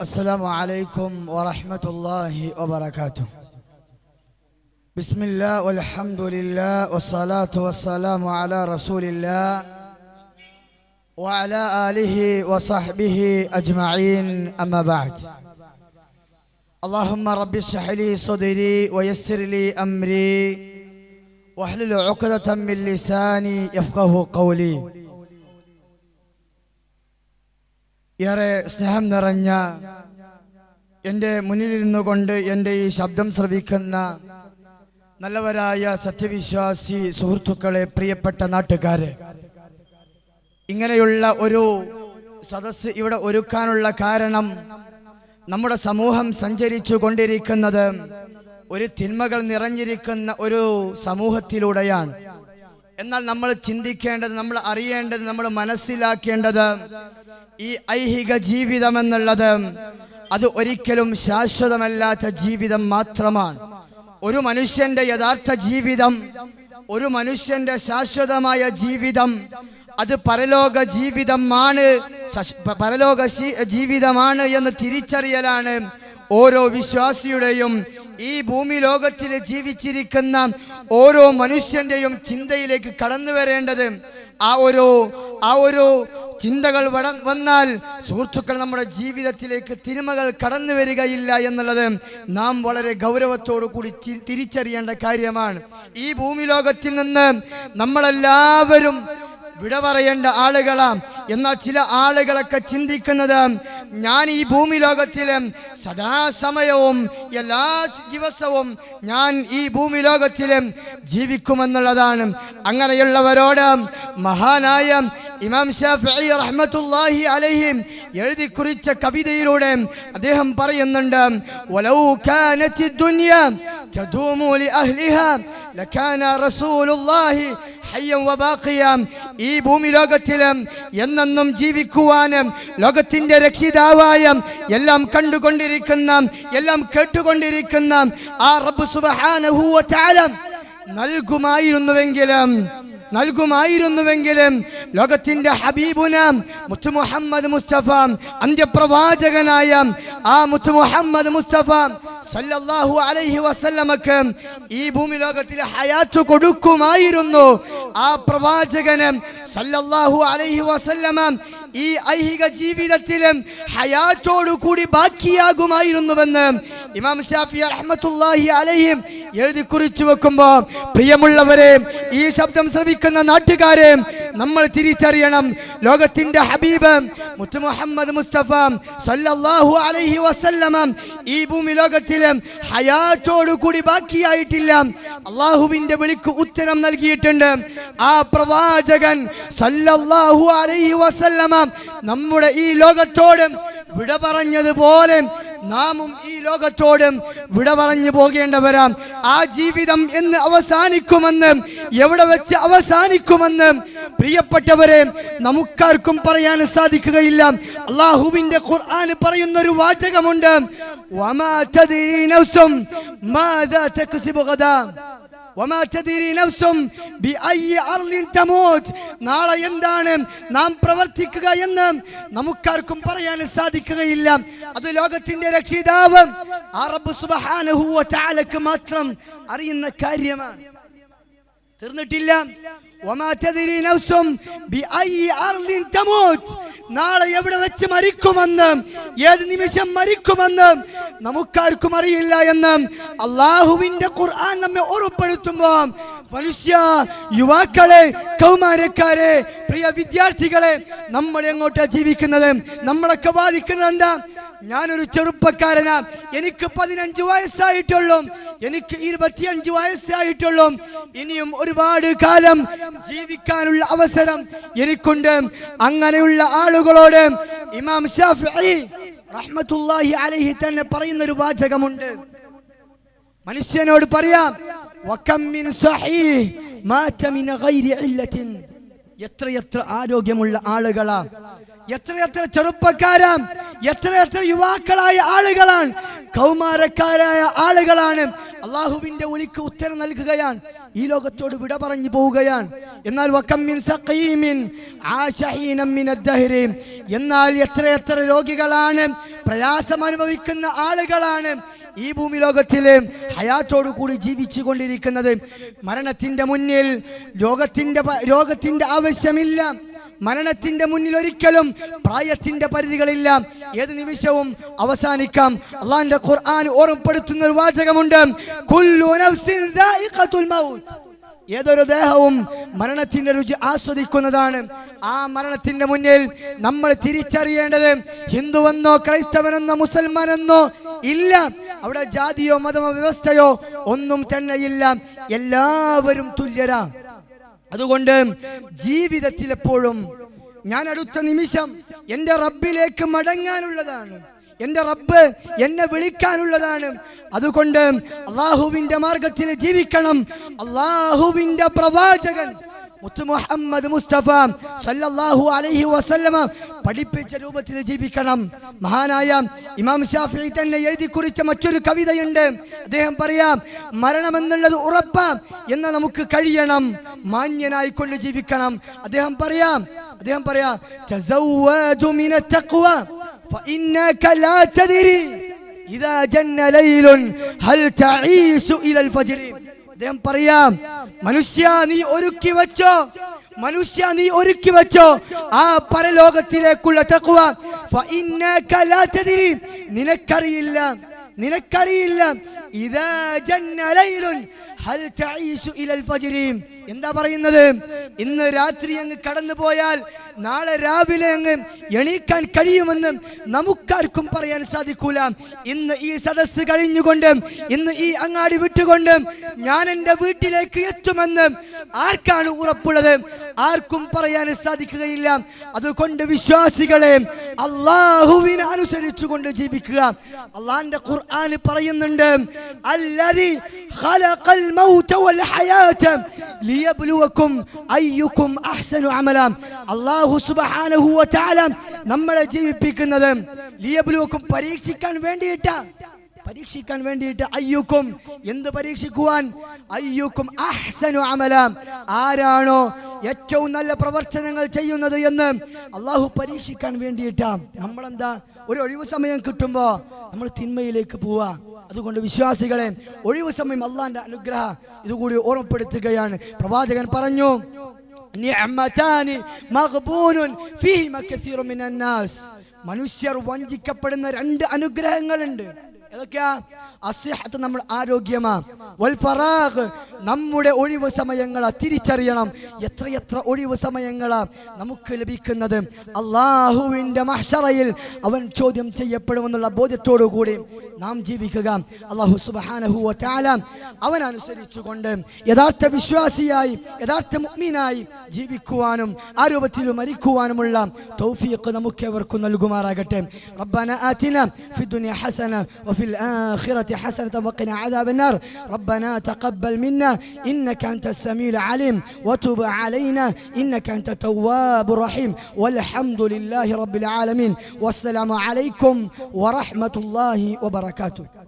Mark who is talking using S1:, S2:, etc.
S1: السلام عليكم ورحمة الله وبركاته. بسم الله والحمد لله والصلاة والسلام على رسول الله وعلى آله وصحبه أجمعين. أما بعد اللهم رب اشرح لي صدري ويسر لي أمري واحلل عقدة من لساني يفقه قولي. ഏറെ സ്നേഹം നിറഞ്ഞ എന്റെ മുന്നിലിരുന്നു കൊണ്ട് എന്റെ ഈ ശബ്ദം ശ്രവിക്കുന്ന നല്ലവരായ സത്യവിശ്വാസി സുഹൃത്തുക്കളെ പ്രിയപ്പെട്ട നാട്ടുകാരെ ഇങ്ങനെയുള്ള ഒരു സദസ് ഇവിടെ ഒരുക്കാനുള്ള കാരണം നമ്മുടെ സമൂഹം സഞ്ചരിച്ചു കൊണ്ടിരിക്കുന്നത് ഒരു തിന്മകൾ നിറഞ്ഞിരിക്കുന്ന ഒരു സമൂഹത്തിലൂടെയാണ്. എന്നാൽ നമ്മൾ ചിന്തിക്കേണ്ടത് നമ്മൾ അറിയേണ്ടത് നമ്മൾ മനസ്സിലാക്കേണ്ടത് ഈ ഐഹിക ജീവിതം എന്നുള്ളത് അത് ഒരിക്കലും ശാശ്വതമല്ലാത്ത ജീവിതം മാത്രമാണ്. ഒരു മനുഷ്യന്റെ യഥാർത്ഥ ജീവിതം ഒരു മനുഷ്യന്റെ ശാശ്വതമായ ജീവിതം അത് പരലോക ജീവിതമാണ് പരലോക ജീവിതമാണ് എന്ന് തിരിച്ചറിയലാണ് ഓരോ വിശ്വാസിയുടെയും ഈ ഭൂമി ലോകത്തിൽ ജീവിച്ചിരിക്കുന്ന ഓരോ മനുഷ്യന്റെയും ചിന്തയിലേക്ക് കടന്നു വരേണ്ടത് ആ ഒരു ആ ഒരു ചിന്തകൾ വന്നാൽ സുഹൃത്തുക്കൾ നമ്മുടെ ജീവിതത്തിലേക്ക് തിരുമകൾ കടന്നു വരികയില്ല എന്നുള്ളത് നാം വളരെ ഗൗരവത്തോടു കൂടി തിരിച്ചറിയേണ്ട കാര്യമാണ്. ഈ ഭൂമി ലോകത്തിൽ നിന്ന് നമ്മളെല്ലാവരും വിട പറയേണ്ട ആളുകളാം. എന്നാൽ ചില ആളുകളൊക്കെ ചിന്തിക്കുന്നത് ഞാൻ ഈ ഭൂമി ലോകത്തിൽ സദാസമയവും എല്ലാ ദിവസവും ഞാൻ ഈ ഭൂമി ലോകത്തിൽ ജീവിക്കുമെന്നുള്ളതാണ്. അങ്ങനെയുള്ളവരോട് മഹാനായ ഇമാം ഷാഫിഈ റഹ്മത്തുള്ളാഹി അലൈഹിം എഴുതി കുറിച്ച കവിതയിലൂടെ അദ്ദേഹം പറയുന്നുണ്ട് വലൗ കാനത്തി തദൂമു ലിഅഹ്ലിഹാ ലകാന റസൂലുള്ളാഹി ഈ ഭൂമി ലോകത്തിൽ എന്നെന്നും ജീവിക്കുവാനും ലോകത്തിന്റെ രക്ഷിതാവായ എല്ലാം കണ്ടുകൊണ്ടിരിക്കുന്ന എല്ലാം കേട്ടുകൊണ്ടിരിക്കുന്ന ആ റബ്ബ് സുബ്ഹാനഹു വ തആല നൽകുമായിരുന്നുവെങ്കിലും നൽകുമായിരുന്നുവെങ്കിലും ലോകത്തിന്റെ ഹബീബുന മുത്തു മുഹമ്മദ് മുസ്തഫ അന്ത്യപ്രവാചകനായ ആ മുത്തു മുഹമ്മദ് മുസ്തഫ സല്ലല്ലാഹു അലൈഹി വസല്ലമക്ക് ഈ ഭൂമി ലോകത്തിൽ ഹയാത്ത് കൊടുക്കുമായിരുന്നു. ആ പ്രവാചകന് സല്ലല്ലാഹു അലൈഹി വസല്ലമ ഈ ഐഹിക ജീവിതത്തിലും ഹയാത്തോടു കൂടി ബാക്കിയാകുമായിരുന്നുവെന്ന് ഇമാം ഷാഫി റഹ്മത്തുള്ളാഹി അലൈഹിം എഴുതി കുറിച്ചു വെക്കുമ്പോ പ്രിയമുള്ളവരെ ഈ ശബ്ദം ശ്രവിക്കുന്ന നാട്ടുകാരെ നമ്മൾ തിരിച്ചറിയണം. ലോകത്തിന്റെ ഹബീബ് മുത്തു മുഹമ്മദ് മുസ്തഫ സല്ലല്ലാഹു അലൈഹി വസല്ലമ ഈ ഭൂമി ലോകത്തിലെ ഹയാറ്റോടുകൂടി ബാക്കിയായിട്ടില്ല. അള്ളാഹുവിന്റെ വിളിക്ക് ഉത്തരം നൽകിയിട്ടുണ്ട്. ആ പ്രവാചകൻ സല്ലല്ലാഹു അലൈഹി വസല്ലമ നമ്മുടെ ഈ ലോകത്തോട് വിട പറഞ്ഞതുപോലെ നാമും ഈ ലോകത്തോട് വിട പറഞ്ഞു പോകേണ്ടവരാം. ആ ജീവിതം എന്ന് അവസാനിക്കുമെന്ന് എവിടെ വെച്ച് അവസാനിക്കുമെന്ന് പ്രിയപ്പെട്ടവരെ നമുക്കാർക്കും പറയാൻ സാധിക്കുകയില്ല. അള്ളാഹുവിന്റെ ഖുർആൻ പറയുന്ന ഒരു വാചകമുണ്ട്. വമാ മാദാ നാളെ എന്താണ് നാം പ്രവർത്തിക്കുക എന്ന് നമുക്കാർക്കും പറയാൻ സാധിക്കുകയില്ല. അത് ലോകത്തിന്റെ രക്ഷിതാവ് അറബ് റബ്ബ് സുബ്ഹാനഹു വ തആലക്ക് മാത്രം അറിയുന്ന കാര്യമാണ്. തീർന്നിട്ടില്ല. നാളെ എവിടെ വെച്ച് മരിക്കുമെന്ന് ഏത് നിമിഷം മരിക്കുമെന്ന് നമുക്കാർക്കും അറിയില്ല എന്ന് അള്ളാഹുവിന്റെ ഖുർആൻ നമ്മെ ഓർമ്മപ്പെടുത്തുമ്പോ മനുഷ്യ യുവാക്കളെ കൗമാരക്കാരെ പ്രിയ വിദ്യാർത്ഥികളെ നമ്മൾ എങ്ങോട്ടാ ജീവിക്കുന്നത്? നമ്മളൊക്കെ ബാധിക്കുന്നത് എന്താ? ഞാനൊരു ചെറുപ്പക്കാരനാ. എനിക്ക് പതിനഞ്ച് വയസ്സായിട്ടുള്ളൂ. എനിക്ക് ഇരുപത്തിയഞ്ച് വയസ്സായിട്ടുള്ളൂ. ഇനിയും ഒരുപാട് കാലം ജീവിക്കാനുള്ള അവസരം എനിക്കുണ്ട്. അങ്ങനെയുള്ള ആളുകളോട് ഇമാം ഷാഫിഈ റഹ്മത്തുള്ളാഹി അലൈഹി തന്നെ പറയുന്ന ഒരു വാചകമുണ്ട്. മനുഷ്യനോട് പറയാം എത്രയെത്ര ആരോഗ്യമുള്ള ആളുകളാ എത്ര എത്രയെത്ര ചെറുപ്പക്കാരാ എത്ര യുവാക്കളായ ആളുകളാണ് കൗമാരക്കാരായ ആളുകളാണ് അള്ളാഹുവിന്റെ ഒലിക്ക് ഉത്തരം നൽകുകയാണ്. ഈ ലോകത്തോട് വിട പറഞ്ഞു പോവുകയാണ്. എന്നാൽ. എന്നാൽ എത്രയെത്ര രോഗികളാണ് പ്രയാസം അനുഭവിക്കുന്ന ആളുകളാണ് ഈ ഭൂമി ലോകത്തിൽ ഹയാത്തോടു കൂടി ജീവിച്ചു കൊണ്ടിരിക്കുന്നത്. മരണത്തിന്റെ മുന്നിൽ രോഗത്തിന്റെ രോഗത്തിന്റെ ആവശ്യമില്ല. മരണത്തിന്റെ മുന്നിൽ ഒരിക്കലും പ്രായത്തിന്റെ പരിധികളില്ല. ഏത് നിമിഷവും അവസാനിക്കാം. അള്ളാന്റെ ഖുർആൻ ഓർമ്മപ്പെടുത്തുന്ന ഒരു വാചകമുണ്ട്. ഏതൊരു ദേഹവും മരണത്തിന്റെ രുചി ആസ്വദിക്കുന്നതാണ്. ആ മരണത്തിന്റെ മുന്നിൽ നമ്മൾ തിരിച്ചറിയേണ്ടത് ഹിന്ദുവെന്നോ ക്രൈസ്തവനെന്നോ മുസൽമാനെന്നോ ഇല്ല. അവിടെ ജാതിയോ മതമോ വ്യവസ്ഥയോ ഒന്നും തന്നെ ഇല്ല എല്ലാവരും തുല്യരാ. അതുകൊണ്ട് ജീവിതത്തിൽ എപ്പോഴും ഞാൻ അടുത്ത നിമിഷം എന്റെ റബ്ബിലേക്ക് മടങ്ങാനുള്ളതാണ്. എന്റെ റബ്ബ് എന്നെ വിളിക്കാനുള്ളതാണ്. അതുകൊണ്ട് അള്ളാഹുവിന്റെ മാർഗത്തിൽ ജീവിക്കണം. അള്ളാഹുവിന്റെ പ്രവാചകൻ മുഹമ്മദ് മുസ്തഫ സല്ലല്ലാഹു അലൈഹി വസല്ലമ പഠിപ്പിച്ച രൂപത്തിൽ ജീവിക്കണം. മഹാനായ ഇമാം ഷാഫി തന്നെ എഴുതി കുറിച്ച മറ്റൊരു കവിതയുണ്ട്. അദ്ദേഹം പറയാം മരണമെന്നുള്ളത് ഉറപ്പ എന്ന് നമുക്ക് കഴിയണം. മാന്യനായിക്കൊണ്ട് ജീവിക്കണം. അദ്ദേഹം പറയാം അദ്ദേഹം പറയാം അദ്ദേഹം പറയാം മനുഷ്യ നീ ഒരുക്കി വെച്ചോ മനുഷ്യ നീ ഒരുക്കി വെച്ചോ ആ പരലോകത്തിലേക്കുള്ള തക്കുവ നിനക്കറിയില്ല നിനക്കറിയില്ല ഇതാ ജന്നലൈലുൻ ഹൽ തഈസു ഇലൽ ഫജ്രീം. എന്താ പറയുന്നത്? ഇന്ന് രാത്രി അങ്ങ് കടന്നു പോയാൽ നാളെ രാവിലെ അങ്ങ് എണീക്കാൻ കഴിയുമെന്ന് നമുക്കാർക്കും പറയാൻ സാധിക്കൂല. ഇന്ന് ഈ സദസ്സ് കഴിഞ്ഞുകൊണ്ട് ഇന്ന് ഈ അങ്ങാടി വിട്ടുകൊണ്ട് ഞാൻ എന്റെ വീട്ടിലേക്ക് എത്തുമെന്ന് ആർക്കാണ് ഉറപ്പുള്ളത്? ആർക്കും പറയാൻ സാധിക്കുകയില്ല. അതുകൊണ്ട് വിശ്വാസികളെ അള്ളാഹുവിനെ അനുസരിച്ചുകൊണ്ട് ജീവിക്കുക. അള്ളാന്റെ ഖുർആൻ പറയുന്നുണ്ട് ഖലഖൽ മൗത വൽ തആല നമ്മളെ ജീവിപ്പിക്കുന്നത്. ലിയബ്ലുവക്കും പരീക്ഷിക്കാൻ വേണ്ടിയിട്ടാ പരീക്ഷിക്കാൻ വേണ്ടിയിട്ട് അയ്യുക്കും. എന്ത് പരീക്ഷിക്കുവാൻ? അയ്യുക്കും അഹ്സനു അമല. ആരാണോ ഏറ്റവും നല്ല പ്രവർത്തനങ്ങൾ ചെയ്യുന്നത് എന്ന് അള്ളാഹു പരീക്ഷിക്കാൻ വേണ്ടിയിട്ടാ. നമ്മളെന്താ? ഒരു ഒഴിവ് സമയം കിട്ടുമ്പോ നമ്മൾ തിന്മയിലേക്ക് പോവാ. അതുകൊണ്ട് വിശ്വാസികളെ ഒഴിവ് സമയം അള്ളാന്റെ അനുഗ്രഹ ഇതുകൂടി ഓർമ്മപ്പെടുത്തുകയാണ്. പ്രവാചകൻ പറഞ്ഞു മനുഷ്യർ വഞ്ചിക്കപ്പെടുന്ന രണ്ട് അനുഗ്രഹങ്ങളുണ്ട്. നമ്മൾ ആരോഗ്യമാ. വൽ ഫറാഖ് നമ്മുടെ ഒഴിവ് സമയങ്ങളാ. തിരിച്ചറിയണം. എത്രയെത്ര ഒഴിവ് സമയങ്ങളാ നമുക്ക് ലഭിക്കുന്നത്. അള്ളാഹുവിന്റെ മഹ്ശറയിൽ അവൻ ചോദ്യം ചെയ്യപ്പെടുമെന്നുള്ള ബോധ്യത്തോടു കൂടി നാം ജീവിക്കുക. അള്ളാഹു സുബ്ഹാനഹു വ തആല അവൻ അനുസരിച്ചുകൊണ്ട് യഥാർത്ഥ വിശ്വാസിയായി യഥാർത്ഥ മുഗ്മീനായി ജീവിക്കുവാനും ആ രൂപത്തിൽ മരിക്കുവാനുമുള്ള തൗഫീഖ് നമുക്കേവർക്കും നൽകുമാറാകട്ടെ. റബ്ബന ആതിന ഫി ദുനിയ ഹസന وفي الآخرة حسنة وقنا عذاب النار. ربنا تقبل منا. إنك أنت السميع العليم. وتب علينا. إنك أنت التواب الرحيم. والحمد لله رب العالمين. والسلام عليكم ورحمة الله وبركاته.